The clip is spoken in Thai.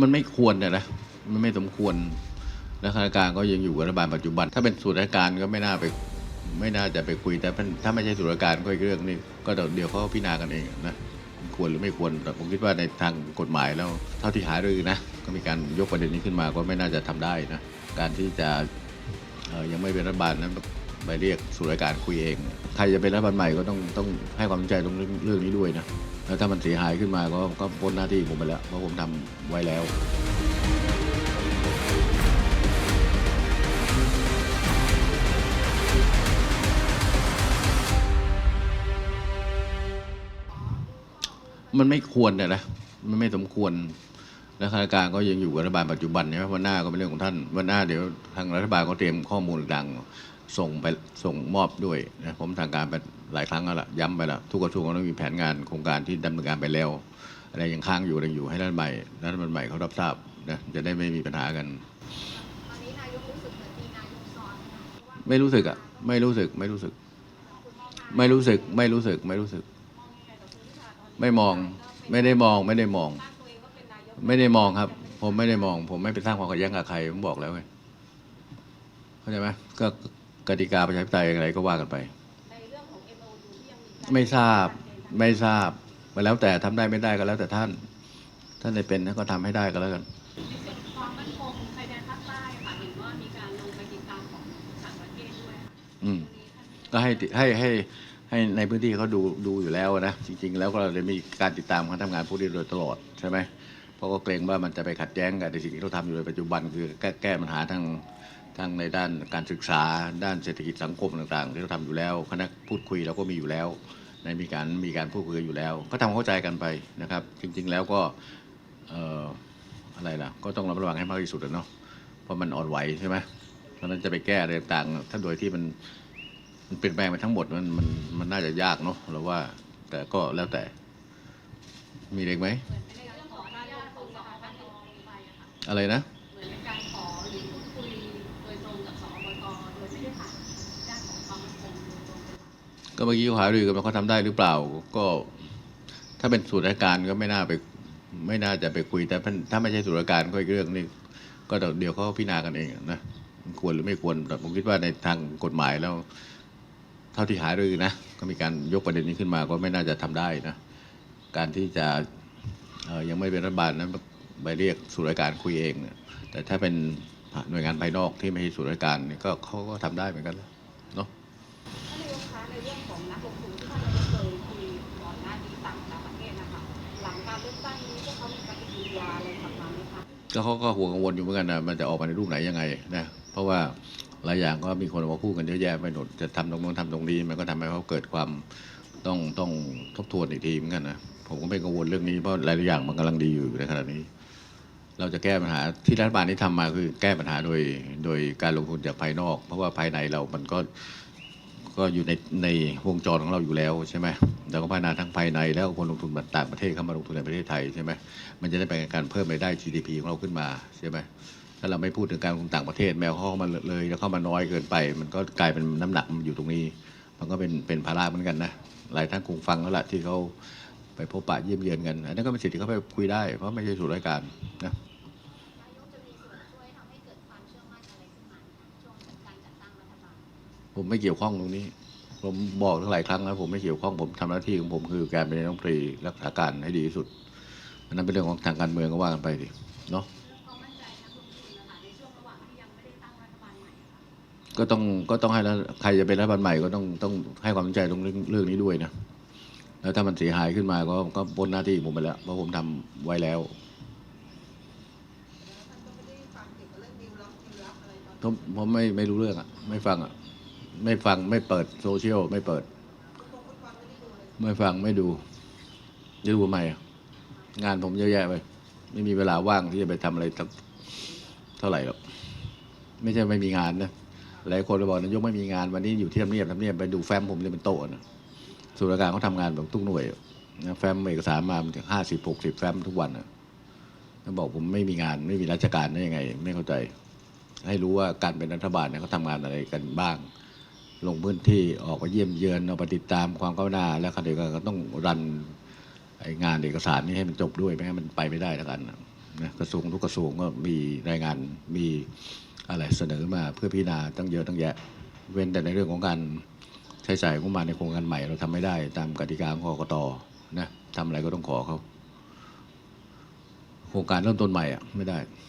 มันไม่ควรนะนะมันไม่สมควรและข้าราชการก็ยังอยู่กับรัฐบาลปัจจุบัน ถ้าเป็นส่วนราชการก็ไม่น่าไปไม่น่าจะไปคุยแต่ถ้าไม่ใช่ส่วนราชการก็อีกเรื่องนี้ก็เดี๋ยวเขาพิจารณากันเองนะควรหรือไม่ควรแต่ผมคิดว่าในทางกฎหมายแล้วเท่าที่หารือนะ ก็มีการยกประเด็นนี้ขึ้นมาก็ไม่น่าจะทำได้นะการที่จะยังไม่เป็นรัฐบาลนั้น ไปเรียกส่วนราชการคุยเองใครจะเป็นรัฐบาลใหม่ก็ต้องต้องให้ความสนใจตรงเรื่องนี้ด้วยนะแล้วถ้ามันเสียหายขึ้นมาก็ก็พ้นหน้าที่ผมไปแล้วเพราะผมทำไว้แล้วมันไม่ควรนะนะ มันไม่สมควร และข้าราชการก็ยังอยู่กับรัฐบาลปัจจุบันใช่ไหมวันหน้าก็เป็นเรื่องของท่าน วันหน้าเดี๋ยวทางรัฐบาลก็เตรียมข้อมูลต่าง ส่งไปส่งมอบด้วยนะผมทางการไปหลายครั้งแล้วล่ะย้ำไปแล้วทุกกระทรวงก็ต้องมีแผนงานโครงการที่ดำเนินการไปแล้วอะไรยังค้างอยู่อะไรอยู่ให้รัฐบาลใหม่รัฐบาลใหม่เขารับทราบนะจะได้ไม่มีปัญหากันตอนนี้นายกรู้สึกเหมือนมีนายกซ้อนนะคะเพราะว่าไม่รู้สึกอะไม่รู้สึกไม่รู้สึก ไม่รู้สึกไม่รู้สึกไม่รู้สึก ไม่มองไม่ได้มองไม่ได้มองตั้งตัวเองว่าเป็นนายกไม่ได้มองครับ ผมไม่ได้มอง ผมไม่ไปสร้างความขัดแย้งกับใครผมบอกแล้วไงเข้าใจไหมก็ กติกาประชาธิปไตยอะไรก็ว่ากันไปในเรื่องของ MOU ที่ยังมีการไม่ทราบไม่ทราบมาแล้วแต่ทำได้ไม่ได้ก็แล้วแต่ท่าน ท่านได้เป็นท่านก็ทำให้ได้ก็แล้วกันในส่วนของความมั่นคงชายแดนภาคใต้ค่ะเห็นว่ามีการลงไปติดตามของต่างประเทศด้วยค่ะอืมตรงนี้ท่านก็ให้ติให้ให้ให้ในพื้นที่เขาดูดูอยู่แล้วนะจริง ๆ แล้วก็เราจะมีการติดตามการทำงานพวกนี้โดยตลอดใช่ไหมเพราะก็เกรงว่ามันจะไปขัดแย้งกับในสิ่งที่เราทำอยู่ในปัจจุบันคือแก้แก้ปัญหาทาง ทางในด้านการศึกษาด้านเศรษฐกิจสังคมต่างๆที่เราทำอยู่แล้ว คณะพูดคุยเราก็มีอยู่แล้วในมีการมีการพูดคุยอยู่แล้ว ก็ทำความเข้าใจกันไปนะครับ จริง ๆ แล้วก็เอ่ออะไรล่ะ ก็ต้องระมัดระวังให้มากที่สุดเนาะเพราะมันอ่อนไหวใช่ไหมเพราะนั้นจะไปแก้อะไรต่างๆถ้าโดยที่มันมันเปลี่ยนแปลงไปทั้งหมดมันมันมันน่าจะยากเนาะเราว่า แต่ก็แล้วแต่มีเด็กไหมอนในเรื่ ก็เมื่อกี้เขาหารือกันว่าเขาทำได้หรือเปล่า ก็ถ้าเป็นส่วนรการก็ไม่น่าไปไม่น่าจะไปคุย แต่ถ้าไม่ใช่ส่วนรการก็อีกเรื่องนี้ก็เดี๋ยวเขาพิจารณากันเองนะควรหรือไม่ควรแต่ผมคิดว่าในทางกฎหมายแล้ว เท่าที่หารือนะ ก็มีการยกประเด็นนี้ขึ้นมาก็ไม่น่าจะทำได้นะ การที่จะยังไม่เป็นรัฐบาลนั้นไปเรียกส่วนรการคุยเองแต่ถ้าเป็นหน่วยงานภายนอกที่ไม่ใช่ส่วนรการนี่ก็เขาก็ทำได้เหมือนกันเนาะ ก็เขาก็ห่วงกังวลอยู่เหมือนกันนะมันจะออกมาในรูปไหนยังไงนะเพราะว่าหลายอย่างก็มีคนออกมาพูดกันเยอะแยะไปหมดจะทำตรงนู้นทำตรงนี้มันก็ทำให้เขาเกิดความต้องต้องทบทวนอีกทีเหมือนกันนะผมก็ไม่กังวลเรื่องนี้เพราะหลายอย่างมันกำลังดีอยู่ในขณะนี้ เราจะแก้ปัญหาที่รัฐบาลที่ทำมาคือแก้ปัญหาโดยโดยการลงทุนจากภายนอก เพราะว่าภายในเรามันก็ ก็อยู่ในในวงจรของเราอยู่แล้วใช่ไหมเราก็พัฒนาทั้งภายในแล้วคนลงทุนต่างประเทศเข้ามาลงทุนในประเทศไทยใช่ไหมมันจะได้เป็นการเพิ่มรายได้ GDP ของเราขึ้นมาใช่ไหมถ้าเราไม่พูดถึงการลงทุนต่างประเทศแมวเข้ามาเลยแล้วเข้ามาน้อยเกินไป มันก็กลายเป็นน้ำหนักมันอยู่ตรงนี้ มันก็เป็นเป็นภาระเหมือนกันนะหลายท่านคงฟังแล้วล่ะที่เขาไปพบปะเยี่ยมเยือนกันอันนั้นก็เป็นสิทธิ์ที่เขาไปคุยได้เพราะไม่ใช่ส่ราชการนะ ผมไม่เกี่ยวข้องตรงนี้ ผมบอกทั้งหลายครั้งแล้วผมไม่เกี่ยวข้องผมทำหน้าที่ของผมคือการเป็นนายกรัฐมนตรีรักษาการให้ดีที่สุดอันนั้นเป็นเรื่องของทางการเมืองก็ว่ากันไปดิเนาะก็ต้องก็ต้องให้แล้วใครจะเป็นรัฐบาลใหม่ก็ต้องต้องให้ความสนใจตรงเรื่องเรื่องนี้ด้วยนะแล้วถ้ามันเสียหายขึ้นมาก็ก็พ้นหน้าที่ผมไปแล้วเพราะผมทำไว้แล้วผมผมไม่ไม่รู้เรื่องอะ ไม่ฟังอะ ไม่ฟังไม่เปิดโซเชียลไม่เปิด ไม่ฟังไม่ดูจะดูทำไมอะงานผมเยอะแยะไปไม่มีเวลาว่างที่จะไปทำอะไรสักเท่าไหร่หรอกไม่ใช่ไม่มีงานนะหลายคนก็บอกนายกไม่มีงานวันนี้อยู่ที่ทำเนียบทำเนียบไปดูแฟ้มผมเลยเป็นโต๊ะนะส่วนราชการเขาทำงานแบบทุกหน่วยนะแฟ้มเอกสารมาถึงห้าสิบหกสิบแฟ้มทุกวันนะแล้วบอกผมไม่มีงานไม่มีราชการได้ยังไง ไม่เข้าใจ ให้รู้ว่าการเป็นรัฐบาลเนี่ยเขาทำงานอะไรกันบ้าง ลงพื้นที่ออกไปเยี่ยมเยือนเอาไปติดตามความก้าวหน้า แล้วขณะเดียวกันก็ต้องรันงานเอกสารนี้ให้มันจบด้วยไม่งั้นมันไปไม่ได้แล้วกันนะนะกระทรวงทุกกระทรวงก็มีรายงานมีอะไรเสนอมาเพื่อพิจารณาตั้งเยอะตั้งแยะ เว้นแต่ในเรื่องของการใช้จ่ายงบประมาณในโครงการใหม่เราทำไม่ได้ตามกติกาของกกตนะทำอะไรก็ต้องขอเขาโครงการเริ่มต้นใหม่อะไม่ได้